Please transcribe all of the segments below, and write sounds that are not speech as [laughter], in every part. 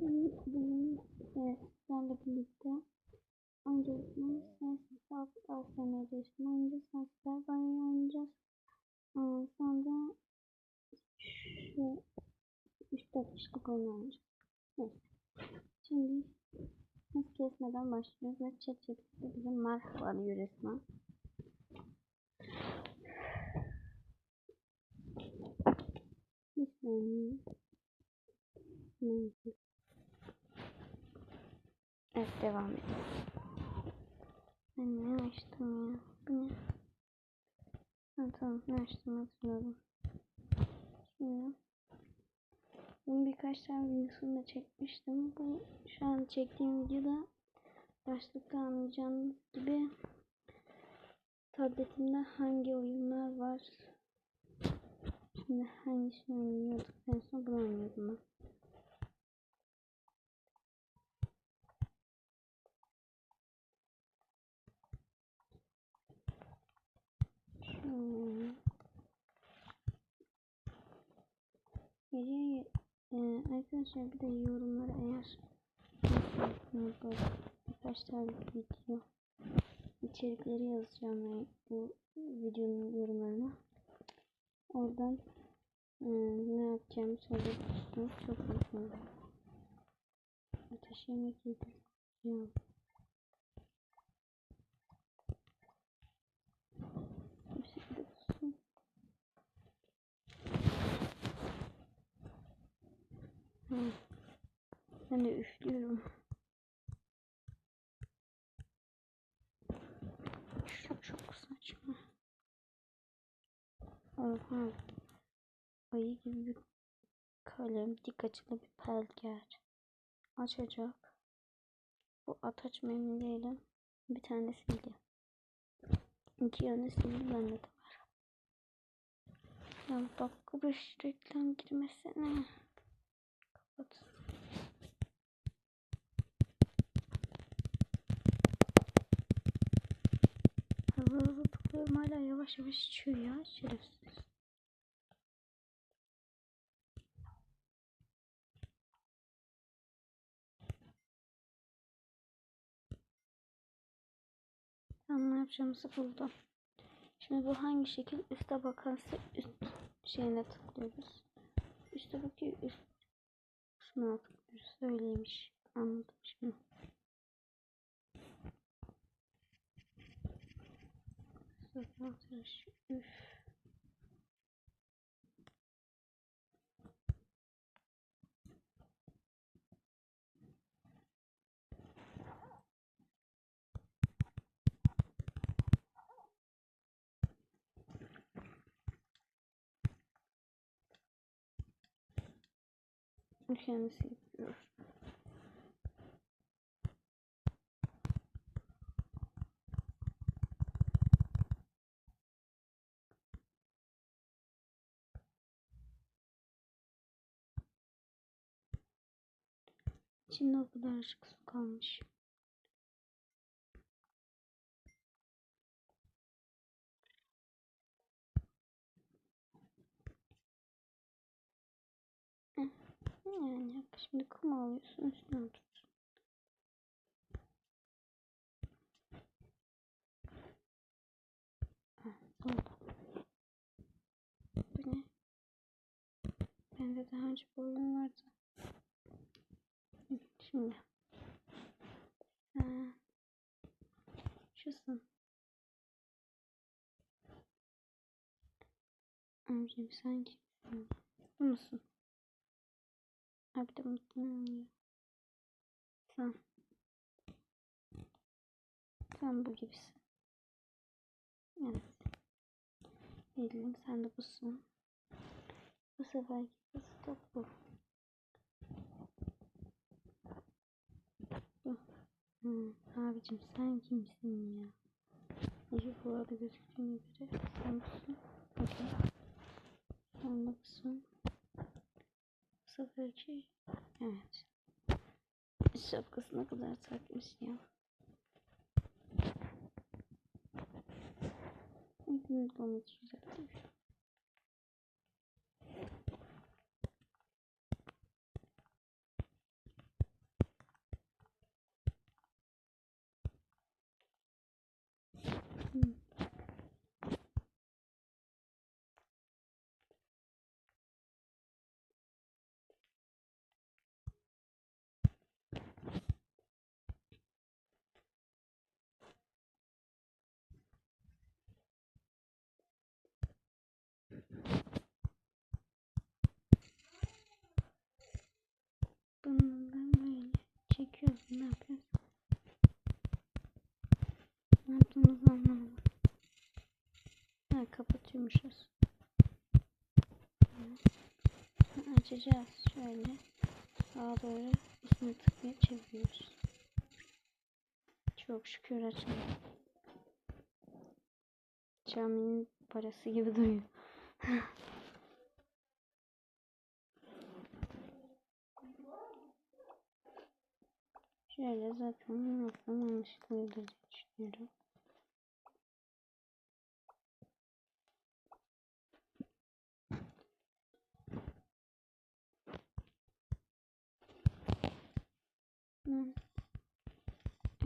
Bugün sizlerle birlikte öncelikle Sensiz Alt ASMR yaşında oynayacağız. Sensizler Barayı oynayacağız. Aa, Sonra şu 3-4 kişilik oyun oynayacağız. Neyse. Şimdi hız kesmeden başlıyoruz ve chat chat'te bize merhaba diyor resmen. Bir saniye. Neyse. Evet devam edelim. Ben ne açtım ya? Bu ne? Ha, tamam ne açtım hatırladım. Şimdi bunu birkaç tane videosunu da çekmiştim. Bu şu an çektiğim videoda başlıkta anlayacağınız gibi tabletimde hangi oyunlar var. Şimdi hangisini oynuyorduk? En son bunu oynuyordum ben. Gece e, arkadaşlar bir de yorumlara eğer birkaç tane video içerikleri yazacağım ve bu videonun yorumlarına oradan e, ne yapacağımı sorabilirsiniz. Çok olurum. Ateş yemek yedim. Ya. Ben de üflüyorum. Çok çok saçma. Oha. Ayı gibi bir kalem, dik açılı bir pelger. Açacak. Bu ataç memnun değilim. Bir tane silgi. İki tane silgi bende de var. Ya dakika bir reklam girmesene. Kapat. Hızlı hızlı tıklıyorum hala yavaş yavaş içiyor ya şerefsiz. Tamam ne yapacağımızı buldum. Şimdi bu hangi şekil? Üste bakarsa üst şeyine tıklıyoruz. Üste bakıyor üst kısmına tıklıyoruz. Öyleymiş. Anladım şimdi. Sıfır tıraş. Üf. Kendisi yapıyor. İçinde o kadarcık su kalmış. Yani yap. Şimdi kum alıyorsun üstüne otursun. Ha. Bu ne? Bende daha önce bu oyun vardı. Şimdi. Ha. Şusun. Amcim sen kimsin? Bu musun? Abi de mutlu oluyor. Sen. Sen bu gibisin. Evet. Bildim sen de busun. Bu seferki kız da bu. Hı, abicim sen kimsin ya? İyi bu arada gözüktüğüne göre sen busun. Okey. Sen de busun. Bu seferki evet. Şapkasına kadar takmış ya. Bugün onu çizecektim. unutmuşuz. Açacağız şöyle. Sağa doğru üstüne tıklayıp çeviriyoruz. Çok şükür açıldı. Caminin parası gibi duruyor. [laughs] Şöyle zaten aslında yanlışlıklıydı diye düşünüyorum. Hı.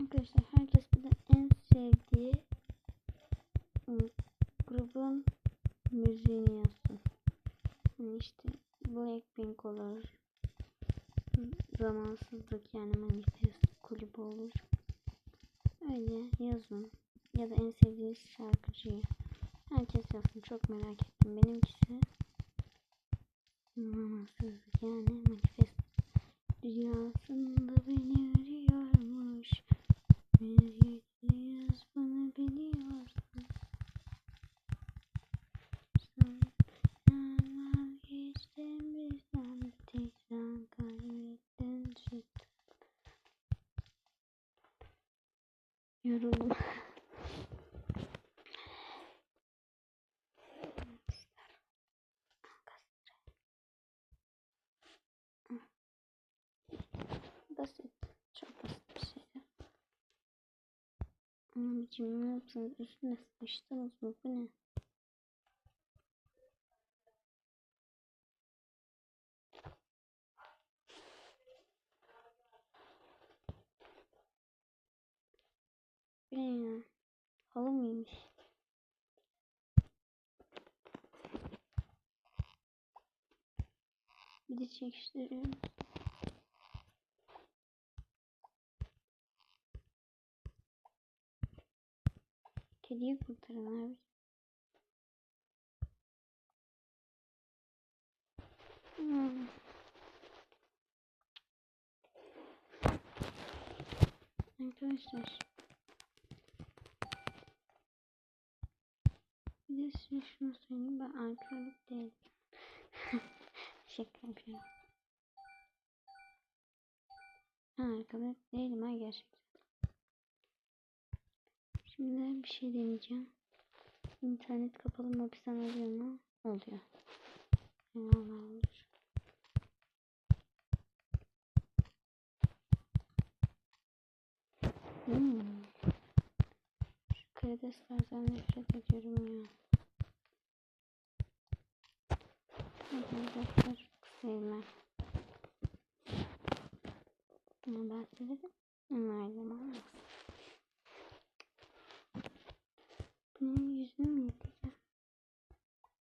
Arkadaşlar herkes bir de en sevdiği ıı, grubun müziğini yazsın. Hani işte Blackpink olur. Zamansızlık yani manifest kulübü olur. Öyle yazın. Ya da en sevdiğiniz şarkıcıyı. Herkes yazsın. Çok merak ettim. Benimkisi zamansızlık yani manifest. Rüyasında beni arıyormuş. Müzikli yaz bana biliyorsun. Sen vazgeçtin bizden tek sen kaybettin süt. Yoruldum. Basit. Çok basit bir şeydi. Abicim ne yaptınız? Üstüne sıçtınız mı? Bu ne? Bu ne ya? Halı mıymış? Bir de çekiştiriyorum. Kediyi kurtarın abi. Hmm. Arkadaşlar. Bir de size şunu söyleyeyim. Ben alkolik değilim. [laughs] Şaka yapıyorum. Ha, alkolik değilim ha gerçekten. Şimdi bir şey deneyeceğim. İnternet kapalı mobisen oluyor mu? Oluyor. Eyvallah olur. Hmm. Şu karideslerden nefret ediyorum ya. Karidesler sevmem. Ama ben severim. Onlardan olmaz. Benim yüzümü mü yıkayacağım?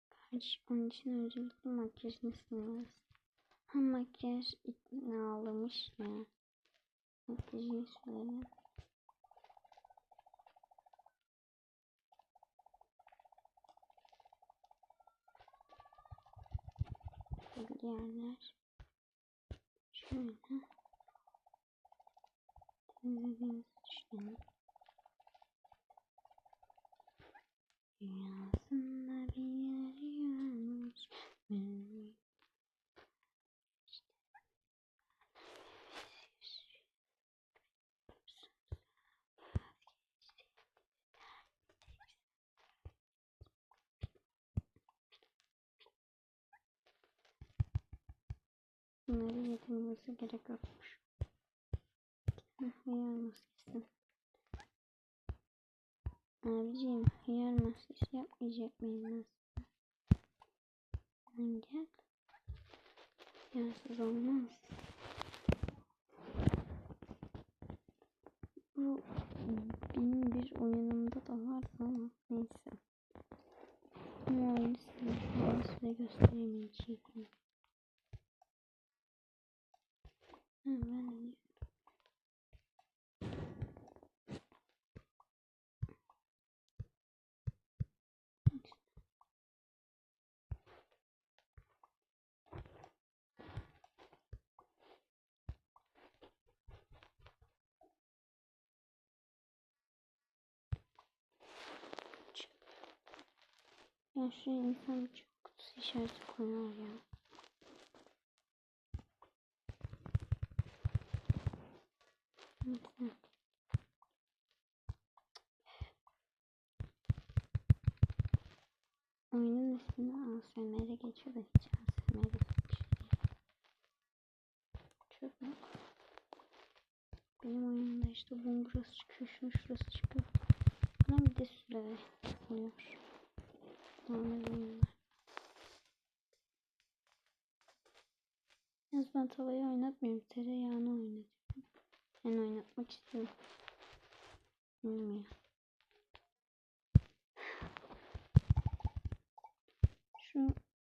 Kardeşim onun için öncelikle makyajını siliyoruz. Ha makyaj iknalamış ya. Makyajını sürelim. Yerler. Şöyle. Temizlediğimizi düşünelim. Rüyasında Abiciğim hıyar maskesi yapmayacak sana? Gel. Hıyarsız olmaz. Bu benim bir oyunumda da vardı ama neyse. Bu oyunu size, gösteremeyeceğim. Ha, Ya şuraya insan kutusu işareti koyar ya. Neyse. Oyunun ismini ASMR'e geçiyor da hiç ASMR bir şey. Çöp yok. Benim oyunumda işte bunun burası çıkıyor, şunun şurası çıkıyor. Buna bir de süre oluyor. Normal oyunlar. Yalnız ben tavayı oynatmıyorum. Tereyağını oynatıyorum. Yani oynatmak istiyorum. Bilmiyorum. Şu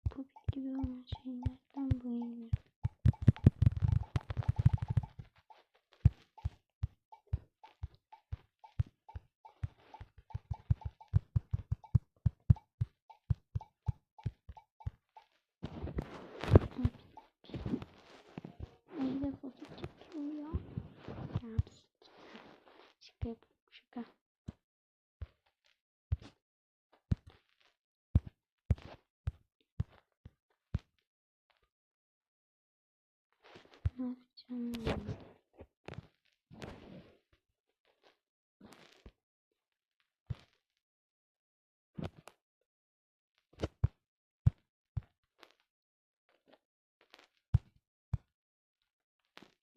popit gibi olan şeylerden bayılıyorum. Ay de popit yapıyor ya. Ya pst. Şaka yap. Şaka. Ne yapacağım ben?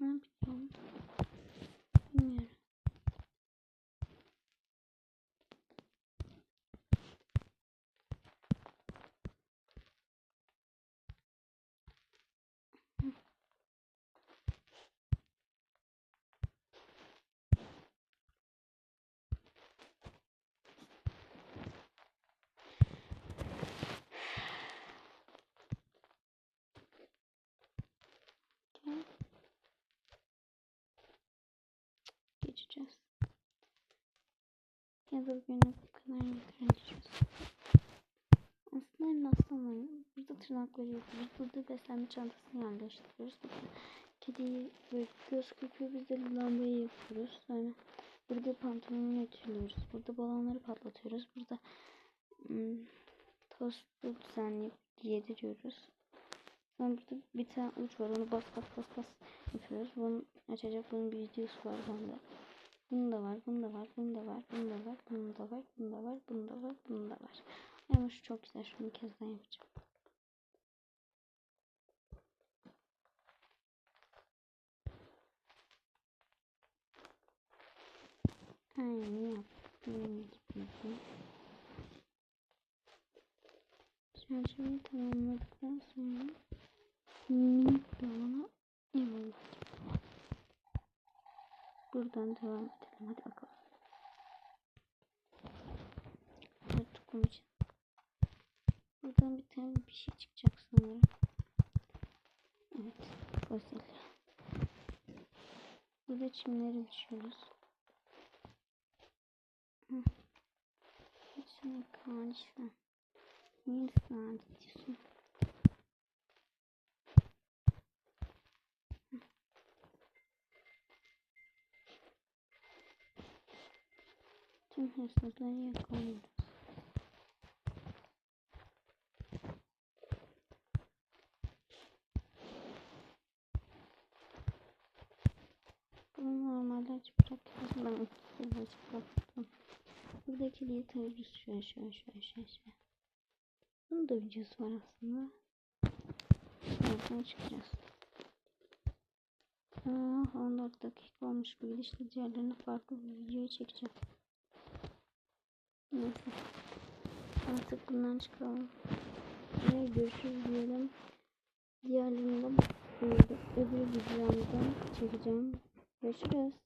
Ne yapacağım? Bilmiyorum. Gel. Geçeceğiz. Ya da bugünlük bu kadar yeter. Aslında nasıl Burada tırnakları yapıyoruz. Burada beslenme çantasını yerleştiriyoruz. Burada kediyi böyle göz kırpıyor. Biz de lambayı yapıyoruz. Sonra burada pantolonunu ütülüyoruz. Burada balonları patlatıyoruz. Burada hmm, tostu düzenleyip yediriyoruz. Sonra burada bir tane uç var. Onu bas bas bas bas yapıyoruz. Bunu açacak bunun bir videosu var bende. Bunun da var, bunun da var, bunun da var, bunun da var, bunun da var, bunun da var, bunun da var, bunun da var. Ama şu çok güzel. Şunu bir kez daha yapacağım. Aynı yaptığım gibi. Çerçeveyi tamamladıktan sonra minik bir alana yapalım. Buradan devam edelim. Hadi bakalım. Artık için. Buradan bir tane bir şey çıkacak sanırım. Evet. Fasulye. Burada çimleri. Hı. Hepsini karıştı. Niye ısrar ediyorsun? Tüm hırsızları yakalıyoruz. Bunu normalde açıp bırakıyoruz. Ben iki kere açıp bıraktım. Buradaki diye tarıyoruz şöyle şöyle şöyle şöyle şöyle. Bunun da videosu var aslında. Oradan çıkacağız. Aa, 14 dakika olmuş bu gidişle diğerlerini farklı bir videoya çekeceğim. Artık bundan çıkalım. Ve görüşürüz diyelim. Diğerlerini de öbür videomdan çekeceğim. Görüşürüz.